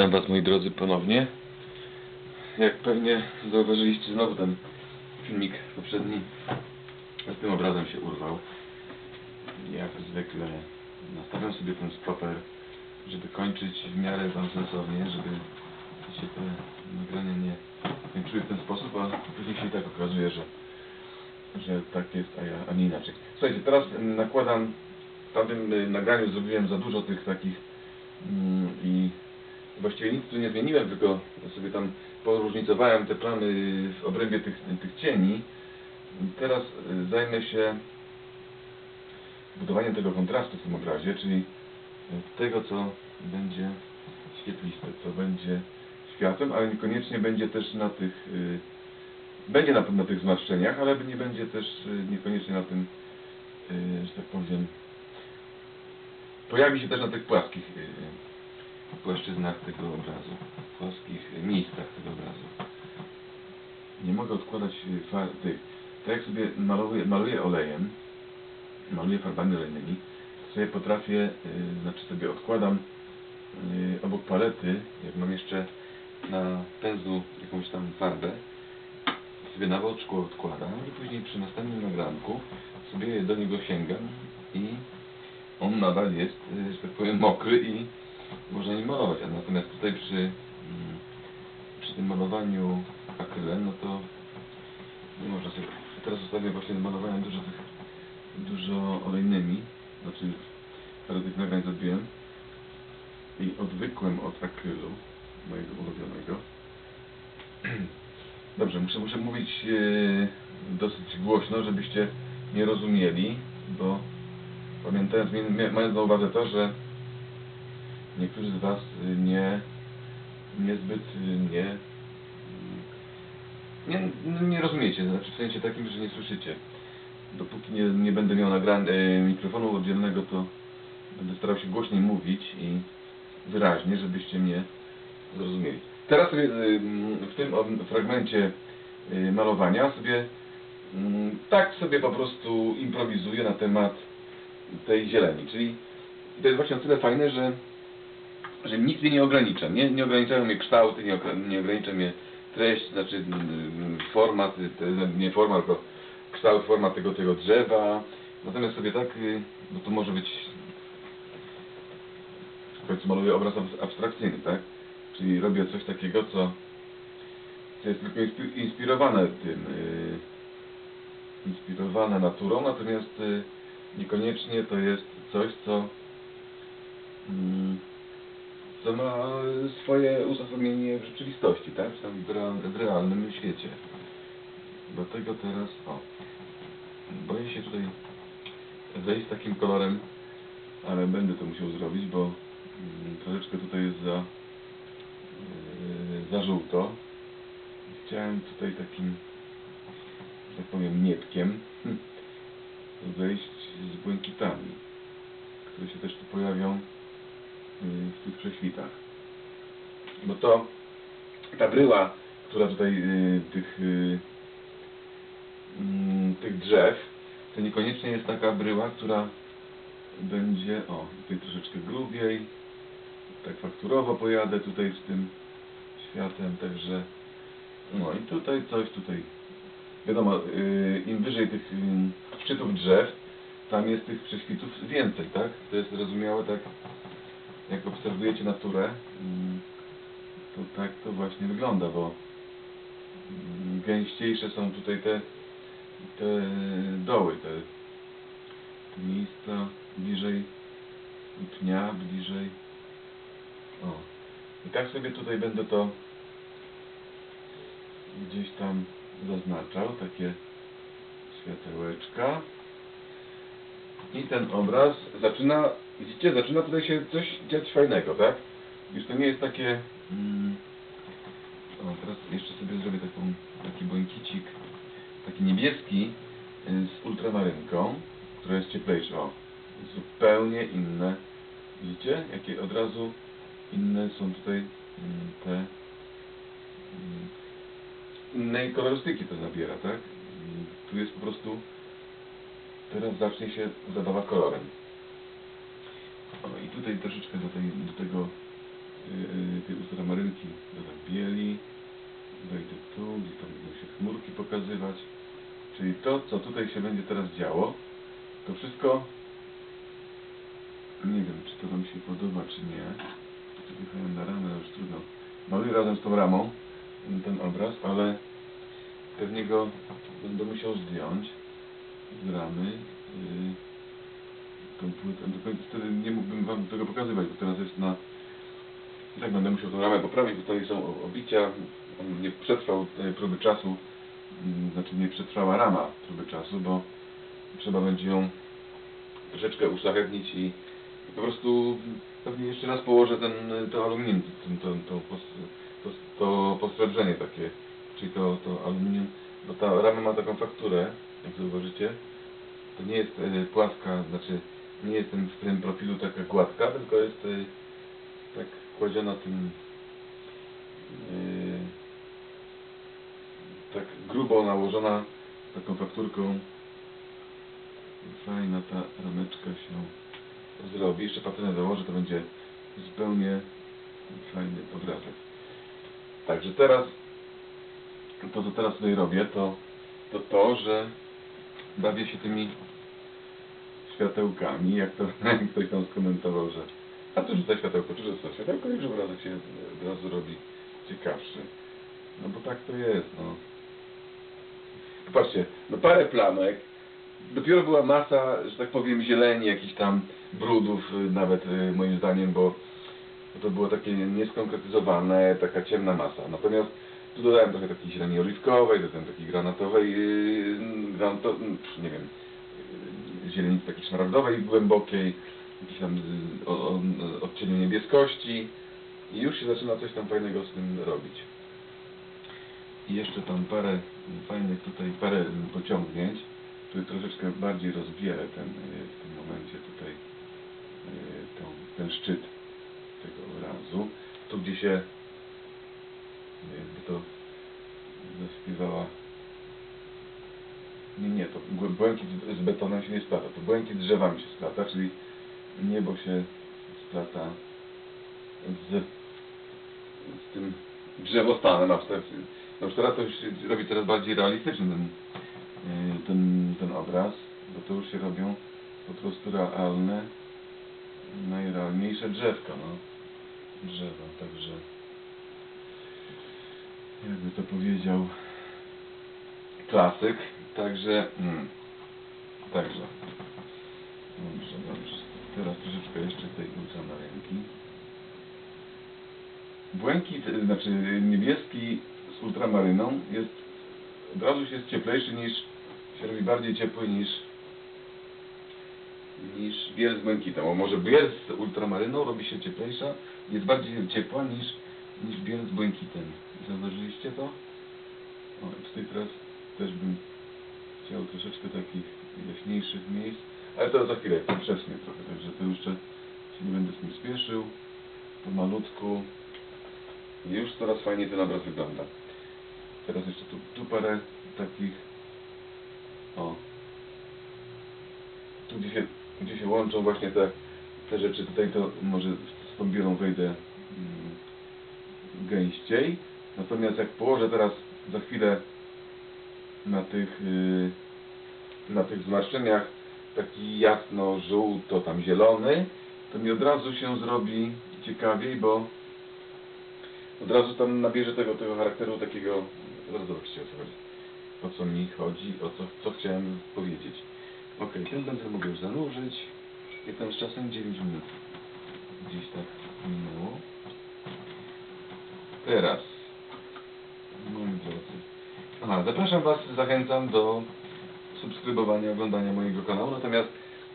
Witam Was moi drodzy ponownie. Jak pewnie zauważyliście znowu ten filmik poprzedni z tym obrazem się urwał. Jak zwykle nastawiam sobie ten stoper, żeby kończyć w miarę tam sensownie, żeby się te nagrania nie kończyły w ten sposób, a później się tak okazuje, że, że tak jest, a, ja, a nie inaczej. Słuchajcie, teraz nakładam, w tamtym nagraniu zrobiłem za dużo tych takich mm, i właściwie nic tu nie zmieniłem, tylko sobie tam poróżnicowałem te plamy w obrębie tych, tych cieni. Teraz y, zajmę się budowaniem tego kontrastu w tym obrazie, czyli y, tego, co będzie świetliste, co będzie światłem, ale niekoniecznie będzie też na tych, y, będzie na, na tych zmarszczeniach, ale nie będzie też niekoniecznie na tym, że tak powiem, pojawi się też na tych płaskich płaszczyznach tego obrazu, płaskich miejscach tego obrazu. Nie mogę odkładać y, far, tych. Tak jak sobie maluję, maluję olejem, maluję farbami olejnymi, sobie potrafię, y, znaczy sobie odkładam y, obok palety, jak mam jeszcze na pędzlu jakąś tam farbę, sobie na oczku odkładam i później przy następnym nagranku sobie do niego sięgam i on nadal jest, że tak powiem, mokry i można nim malować. A natomiast tutaj przy, mm, przy tym malowaniu akrylem, no to nie można sobie... Teraz zostawię właśnie do malowania dużo tych, dużo olejnymi, znaczy parę tych nagrań zrobiłem i odwykłem od akrylu mojego ulubionego. Dobrze, muszę, muszę mówić e, dosyć głośno, żebyście nie rozumieli, bo pamiętając, mając na uwadze to, że niektórzy z Was y, nie, niezbyt y, nie, nie, no nie rozumiecie, znaczy w sensie takim, że nie słyszycie. Dopóki nie, nie będę miał e, mikrofonu oddzielnego, to będę starał się głośniej mówić i wyraźnie, żebyście mnie zrozumieli. Teraz sobie y, w tym fragmencie y, malowania sobie mm, tak sobie po prostu improwizuję na temat tej zieleni, czyli to jest właśnie o tyle fajne, że, że nic mnie nie ogranicza, nie, nie ograniczają mnie kształty, nie, nie ogranicza mnie treść, znaczy format, y, nie format, tylko kształt, forma tego, tego drzewa, natomiast sobie tak, y, bo to może być w końcu maluję obraz abs- abstrakcyjny, tak? Czyli robię coś takiego, co, co jest tylko inspi- inspirowane tym, y, inspirowane naturą, natomiast y, niekoniecznie to jest coś, co, mm, co ma swoje uzasadnienie w rzeczywistości, tak? Tam w, real, w realnym świecie. Dlatego teraz, o, boję się tutaj wejść takim kolorem, ale będę to musiał zrobić, bo mm, troszeczkę tutaj jest za, yy, za żółto. Chciałem tutaj takim, że tak powiem, nietkiem hm, wejść z błękitami, które się też tu pojawią w tych prześwitach. Bo to ta bryła, która tutaj yy, tych, yy, mm, tych drzew, to niekoniecznie jest taka bryła, która będzie, o, tutaj troszeczkę grubiej, tak fakturowo pojadę tutaj z tym światem, także no i tutaj coś, tutaj wiadomo, yy, im wyżej tych szczytów drzew, tam jest tych prześwitów więcej, tak? To jest zrozumiałe, tak jak obserwujecie naturę, mm, to tak to właśnie wygląda, bo mm, gęściejsze są tutaj te, te doły, te, te miejsca bliżej pnia, bliżej o. I tak sobie tutaj będę to gdzieś tam zaznaczał, takie światełeczka. I ten obraz zaczyna, widzicie, zaczyna tutaj się coś dziać fajnego, tak? Już to nie jest takie... Mm, o, teraz jeszcze sobie zrobię taką, taki błękicik, taki niebieski y, z ultramarynką, która jest cieplejsza. O, zupełnie inne. Widzicie? Jakie od razu inne są tutaj mm, te mm, innej kolorystyki to zabiera, tak? Tu jest po prostu teraz zacznie się zabawa kolorem. Tutaj troszeczkę do, tej, do tego yy, tej błęki, dodam bieli, wejdę tu, gdzie tam będą się chmurki pokazywać. Czyli to, co tutaj się będzie teraz działo, to wszystko, nie wiem, czy to Wam się podoba, czy nie. Wjechałem na ramę, już trudno. Maluję razem z tą ramą ten obraz, ale pewnie go będę musiał zdjąć z ramy. Yy, wtedy nie mógłbym Wam tego pokazywać, bo teraz jest na... I tak będę musiał tą ramę poprawić, bo tutaj są obicia. On nie przetrwał tej próby czasu, mm, znaczy nie przetrwała rama próby czasu, bo trzeba będzie ją troszeczkę uszlachetnić i po prostu pewnie jeszcze raz położę ten, to aluminium, ten, to, to, to, to postwierdzenie takie, czyli to, to aluminium, bo ta rama ma taką fakturę, jak zauważycie, to nie jest e, płaska, znaczy nie jest ten, w tym profilu taka gładka, tylko jest e, tak kładziona tym e, tak grubo nałożona taką fakturką fajna ta rameczka się zrobi, jeszcze patynę założę, to będzie zupełnie fajny obrazek. Także teraz, to co teraz tutaj robię, to to, to że bawię się tymi światełkami, jak to ktoś tam skomentował, że a tu rzuca światełko, tu rzuca światełko i już obrazek się od razu robi ciekawszy. No bo tak to jest, no. Popatrzcie, no parę plamek, dopiero była masa, że tak powiem, zieleni, jakichś tam brudów y, nawet y, moim zdaniem, bo to było takie nieskonkretyzowane, taka ciemna masa. Natomiast tu dodałem trochę takiej zieleni oliwkowej, dodałem takiej granatowej, yy, granato, nie wiem, zieleni takiej szmaragdowej, głębokiej, jakiejś tam yy, o, o, odcieniu niebieskości i już się zaczyna coś tam fajnego z tym robić. I jeszcze tam parę fajnych tutaj, parę pociągnięć, który troszeczkę bardziej rozbierę ten, yy, w tym momencie tutaj ten szczyt tego obrazu. Tu gdzie się jakby to zaśpiewała nie, nie, to bł- błękit z- betonem się nie splata, to błękit z drzewami się splata, czyli niebo się splata z, z tym drzewostanem abstrakcji. No już teraz to już się robi coraz bardziej realistyczny ten, yy, ten, ten obraz, bo to już się robią po prostu realne, najrealniejsze drzewka, no. Drzewa, także jakby to powiedział klasyk, także mm, także dobrze, dobrze. Teraz troszeczkę jeszcze tej ultramarynki. Błękit, y, znaczy niebieski z ultramaryną jest od razu się jest cieplejszy niż się robi bardziej ciepły niż niż biel z błękitem. O może biel z ultramaryną robi się cieplejsza, jest bardziej ciepła niż, niż biel z błękitem. Zauważyliście to? O, tutaj teraz też bym chciał troszeczkę takich jaśniejszych miejsc, ale to za chwilę, to wcześniej trochę, także to jeszcze się nie będę z tym spieszył. Pomalutku. I już coraz fajniej ten obraz wygląda. Teraz jeszcze tu, tu parę takich o tu gdzie się, gdzie się łączą właśnie te, te rzeczy, tutaj to może z tą bielą wejdę mm, gęściej. Natomiast jak położę teraz za chwilę na tych, yy, na tych zmarszczeniach taki jasno żółto, tam zielony, to mi od razu się zrobi ciekawiej, bo od razu tam nabierze tego, tego charakteru takiego, zaraz zobaczycie o co chodzi. O co mi chodzi, o co, co chciałem powiedzieć. Ok, ten będę mógł już zanurzyć. Jak tam z czasem 9 minut. Gdzieś tak minęło. Teraz. Aha, zapraszam Was, zachęcam do subskrybowania, oglądania mojego kanału. Natomiast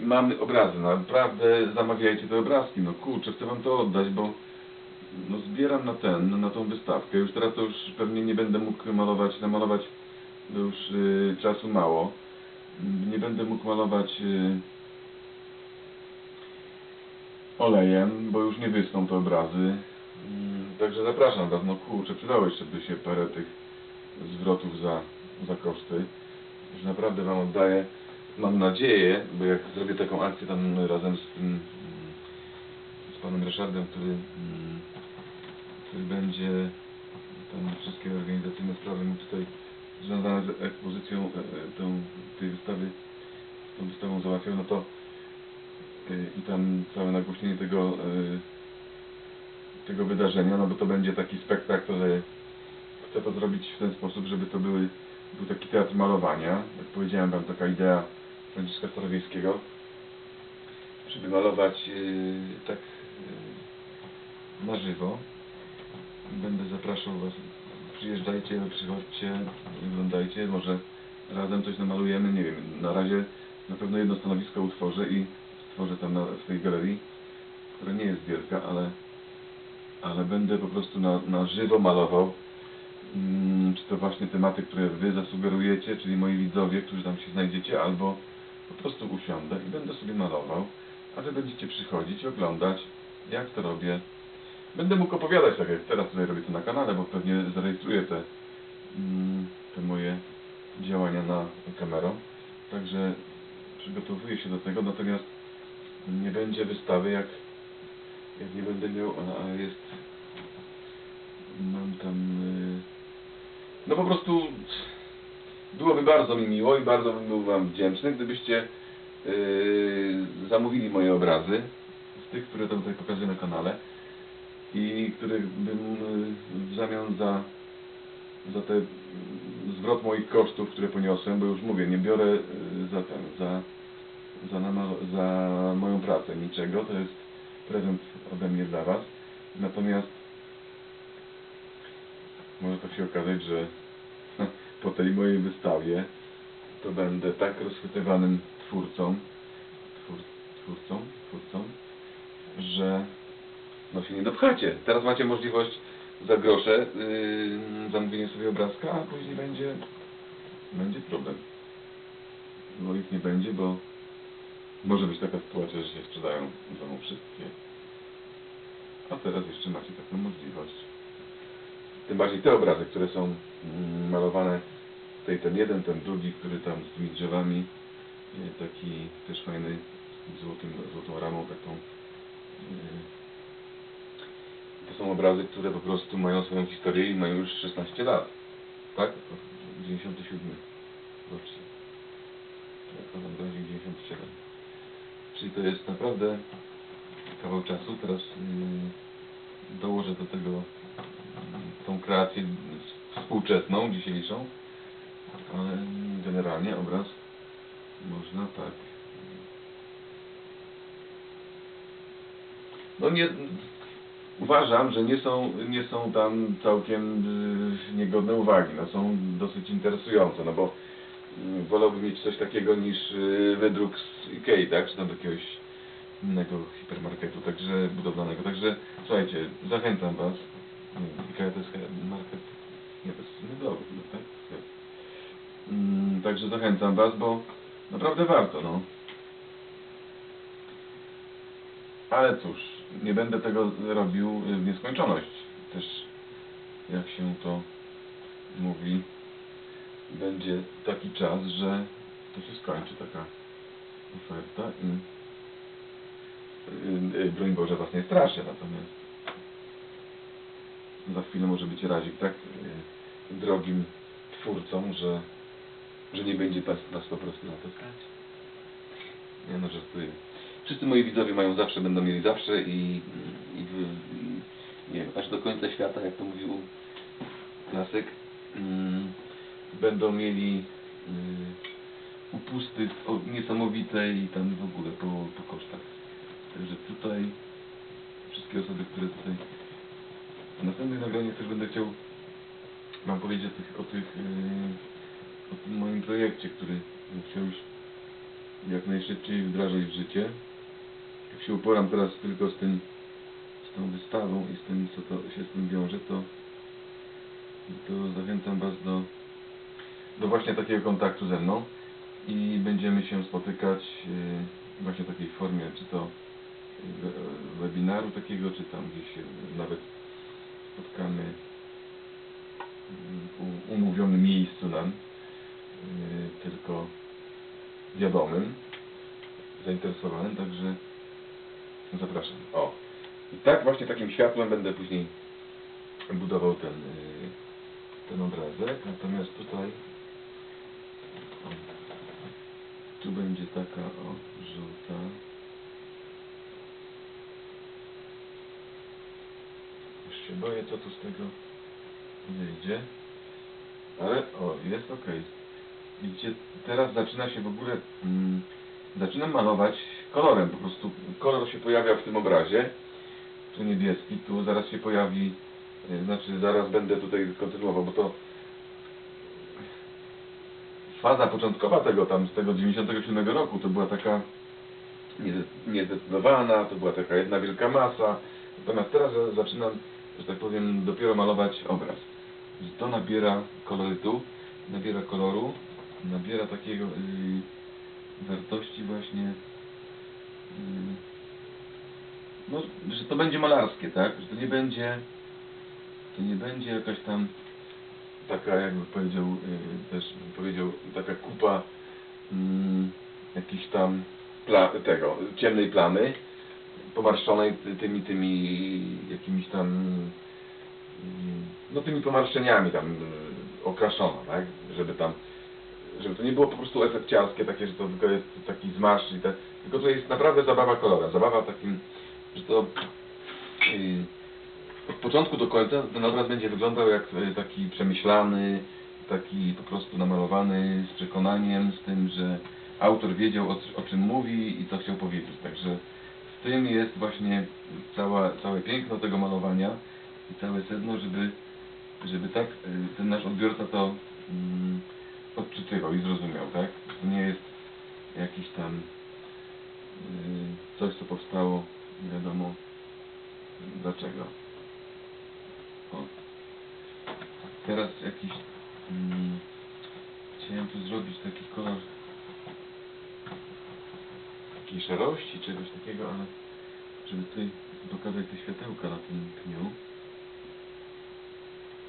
mamy obrazy. Naprawdę zamawiajcie te obrazki. No kurczę, chcę Wam to oddać, bo no zbieram na ten, na tą wystawkę. Już teraz to już pewnie nie będę mógł malować, namalować, bo już y, czasu mało. Nie będę mógł malować y, olejem, bo już nie wysną te obrazy. Mm, Także zapraszam Was, no kurczę, przydało jeszcze by się parę tych zwrotów za, za koszty. Już naprawdę Wam oddaję. Mam nadzieję, bo jak zrobię taką akcję tam razem z tym, z panem Ryszardem, który który będzie tam wszystkie organizacyjne sprawy mu tutaj związane z ekspozycją e, e, tą, tej wystawy, tą wystawą załatwiał, no to e, i tam całe nagłośnienie tego tego wydarzenia, no bo to będzie taki spektakl, chcę to zrobić w ten sposób, żeby to były, był taki teatr malowania, jak powiedziałem Wam, taka idea Franciszka Starowiejskiego, żeby malować yy, tak yy, na żywo. Będę zapraszał Was, przyjeżdżajcie, przychodźcie, oglądajcie, może razem coś namalujemy, nie wiem, na razie na pewno jedno stanowisko utworzę i stworzę tam na, w tej galerii, która nie jest wielka, ale ale będę po prostu na, na żywo malował czy to właśnie tematy, które Wy zasugerujecie, czyli moi widzowie, którzy tam się znajdziecie, albo po prostu usiądę i będę sobie malował, a Wy będziecie przychodzić oglądać, jak to robię. Będę mógł opowiadać, tak jak teraz tutaj robię to na kanale, bo pewnie zarejestruję te, mm, te moje działania na kamerą. Także przygotowuję się do tego, natomiast nie będzie wystawy jak jak nie będę miał, a, a jest mam tam y, no po prostu byłoby bardzo mi miło i bardzo bym był Wam wdzięczny, gdybyście y, zamówili moje obrazy z tych, które tutaj pokazuję na kanale i których bym w zamian za za te zwrot moich kosztów, które poniosłem, bo już mówię, nie biorę y, za ten, za za, za moją pracę niczego, to jest prezent ode mnie dla Was. Natomiast może tak się okazać, że po tej mojej wystawie to będę tak rozchwytywanym twórcą, twór, twórcą, twórcą, że no się nie dopchacie. Teraz macie możliwość za grosze yy, zamówienia sobie obrazka, a później będzie, będzie problem. Bo ich nie będzie, bo może być taka sytuacja, że się sprzedają w domu wszystkie. A teraz jeszcze macie taką możliwość. Tym bardziej te obrazy, które są mm, malowane, tutaj ten jeden, ten drugi, który tam z tymi drzewami, e, taki też fajny, z złotym, złotą ramą taką. e, To są obrazy, które po prostu mają swoją historię i mają już 16 lat. Tak? 97 rocznik. Tak, obrazik 97. Czyli to jest naprawdę kawał czasu. Teraz yy, dołożę do tego tą kreację współczesną, dzisiejszą. Ale generalnie obraz można tak. No nie, uważam, że nie są, nie są tam całkiem yy, niegodne uwagi. No są dosyć interesujące, no bo yy, wolałbym mieć coś takiego niż yy, wydruk z Ikei, tak? Czy tam jakiegoś innego hipermarketu, także budowlanego. Także słuchajcie, zachęcam Was. Ikea to jest market. Nie, to jest no, tak? Mm, także zachęcam Was, bo naprawdę warto, no. Ale cóż, nie będę tego robił w nieskończoność. Też, jak się to mówi, będzie taki czas, że to się skończy taka oferta i yy, broń Boże Was nie straszę, natomiast za chwilę może być razik tak yy, drogim twórcą, że, że nie będzie nas, po prostu na to stać. Nie no, żartuję. Wszyscy moi widzowie mają zawsze, będą mieli zawsze i, i, i nie wiem, aż do końca świata, jak to mówił klasyk, mm, będą mieli y, upusty niesamowite i tam w ogóle po, po kosztach. Także tutaj wszystkie osoby, które tutaj w następnych też będę chciał Wam powiedzieć o tych, o tych yy, o tym moim projekcie, który bym chciał już jak najszybciej wdrażać w życie. Jak się uporam teraz tylko z tym, z tą wystawą i z tym, co to się z tym wiąże, to, to zachęcam Was do, do właśnie takiego kontaktu ze mną i będziemy się spotykać yy, właśnie w takiej formie, czy to we- webinaru takiego, czy tam gdzieś nawet spotkamy w umówionym miejscu nam, yy, tylko wiadomym, zainteresowanym, także zapraszam. O, i tak właśnie takim światłem będę później budował ten, y, ten obrazek, natomiast tutaj tu będzie taka o żółta się boję co tu z tego wyjdzie. Ale o jest ok widzicie teraz zaczyna się w ogóle mm, zaczynam malować kolorem. Po prostu kolor się pojawia w tym obrazie. Tu niebieski, tu zaraz się pojawi, y, znaczy zaraz będę tutaj kontynuował, bo to faza początkowa tego tam z tego 97 roku to była taka niezdecydowana, to była taka jedna wielka masa, natomiast teraz zaczynam, że tak powiem, dopiero malować obraz. To nabiera kolorytu, nabiera koloru, nabiera takiego yy, wartości właśnie yy, no, że to będzie malarskie, tak? Że to nie będzie to nie będzie jakaś tam taka, jakby powiedział, yy, też powiedział, taka kupa mm, jakichś tam pla, tego, ciemnej plamy pomarszczonej ty- tymi, tymi jakimiś tam no tymi pomarszczeniami tam yy, okraszona, tak? Żeby tam żeby to nie było po prostu efekciarskie, takie, że to tylko jest taki zmarsz i te, tylko to jest naprawdę zabawa kolorem, zabawa takim że to yy, od początku do końca ten obraz będzie wyglądał jak yy, taki przemyślany, taki po prostu namalowany z przekonaniem, z tym, że autor wiedział o, o czym mówi i co chciał powiedzieć. Także tym jest właśnie cała, całe piękno tego malowania i całe sedno, żeby, żeby tak yy, ten nasz odbiorca to mm, odczytywał i zrozumiał, tak? To nie jest jakiś tam yy, coś, co powstało nie wiadomo dlaczego. O. Teraz jakiś mm, chciałem tu zrobić taki kolor takiej szarości, czegoś takiego, ale żeby tutaj pokazać te światełka na tym pniu.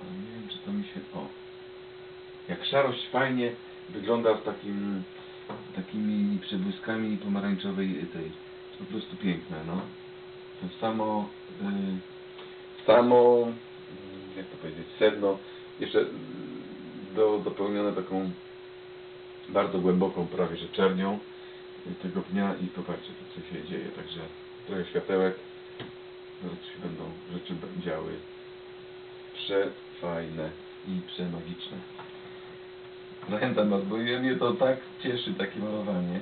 Ale nie wiem czy to mi się... O! Jak szarość fajnie wygląda z takim takimi przebłyskami pomarańczowej tej po prostu piękne, no. To samo, y, samo, mm, jak to powiedzieć, sedno, jeszcze do, dopełnione taką bardzo głęboką prawie że czernią tego pnia i popatrzcie, co się dzieje, także trochę światełek, zaraz się będą rzeczy działy przefajne i przemagiczne. Zachęcam Was, bo mnie to tak cieszy takie malowanie.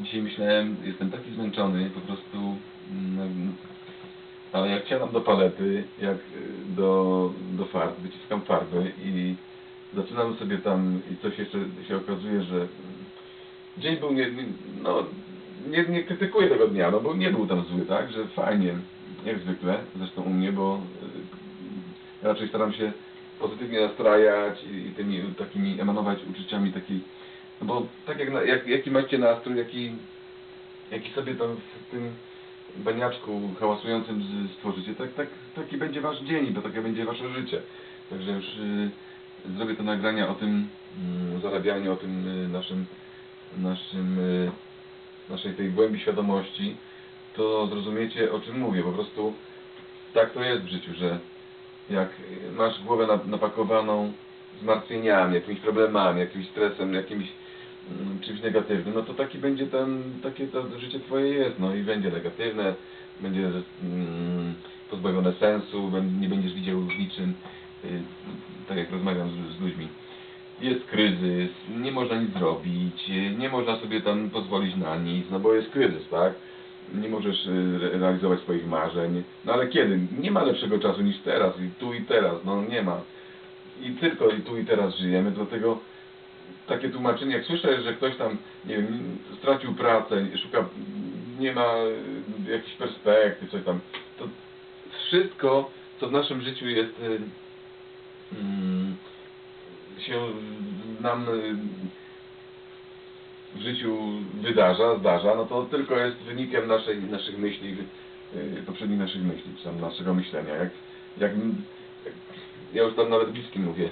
Dzisiaj myślałem, jestem taki zmęczony, po prostu, mm, ale jak siadam do palety, jak y, do, do farb, wyciskam farby i zaczynam sobie tam i coś jeszcze się okazuje, że dzień był nie, no, nie, nie krytykuję tego dnia, no bo nie był tam zły, tak, że fajnie, jak zwykle, zresztą u mnie, bo y, raczej staram się pozytywnie nastrajać i, i tymi takimi emanować uczuciami takiej, no bo tak jak, jak jaki macie nastrój, jaki, jaki sobie tam w tym baniaczku hałasującym stworzycie, tak, tak, taki będzie wasz dzień, bo takie będzie wasze życie. Także już y, zrobię te nagrania o tym mm, zarabianiu, o tym y, naszym, naszym, y, naszej tej głębi świadomości, to zrozumiecie o czym mówię. Po prostu tak to jest w życiu, że jak masz głowę nap- napakowaną zmartwieniami, jakimiś problemami, jakimś stresem, jakimś mm, czymś negatywnym, no to taki będzie ten, takie to życie twoje jest, no i będzie negatywne, będzie mm, pozbawione sensu, nie będziesz widział niczym, y, tak jak rozmawiam z, z ludźmi. Jest kryzys, nie można nic zrobić, nie można sobie tam pozwolić na nic, no bo jest kryzys, tak? Nie możesz y, re- realizować swoich marzeń. No ale kiedy? Nie ma lepszego czasu niż teraz i tu i teraz, no nie ma. I tylko i tu i teraz żyjemy, dlatego takie tłumaczenie, jak słyszę, że ktoś tam, nie wiem, stracił pracę, szuka, nie ma y, jakichś perspektyw, coś tam, to wszystko, co w naszym życiu jest, y, mm, się nam y, w życiu wydarza, zdarza, no to tylko jest wynikiem naszej, naszych myśli, y, poprzednich naszych myśli, czy tam naszego myślenia. Jak, jak, ja już tam nawet bliskim mówię,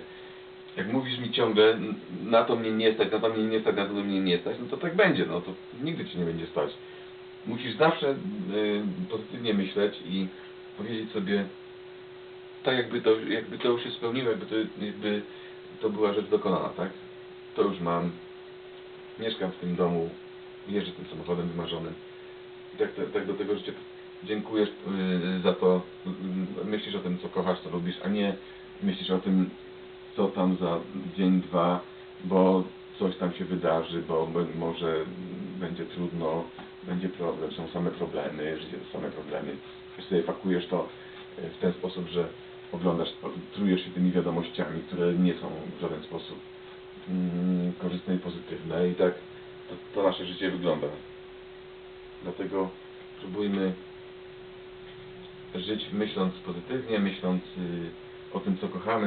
jak mówisz mi ciągle, "N- na to mnie nie stać, na to mnie nie stać, na to mnie nie stać, no to tak będzie, no to nigdy ci nie będzie stać. Musisz zawsze y, pozytywnie myśleć i powiedzieć sobie, tak jakby to, jakby to już się spełniło, jakby to, jakby to była rzecz dokonana, tak? To już mam, mieszkam w tym domu, jeżdżę tym samochodem wymarzonym. I tak, tak do tego życia dziękujesz yy, za to, yy, myślisz o tym, co kochasz, co lubisz, a nie myślisz o tym, co tam za dzień, dwa, bo coś tam się wydarzy, bo może będzie trudno, będzie problem, są same problemy, życie to same problemy. Wiesz, sobie pakujesz to e, w ten sposób, że oglądasz, trujesz się tymi wiadomościami, które nie są w żaden sposób mm, korzystne i pozytywne i tak to, to nasze życie wygląda. Dlatego próbujmy żyć myśląc pozytywnie, myśląc y, o tym, co kochamy,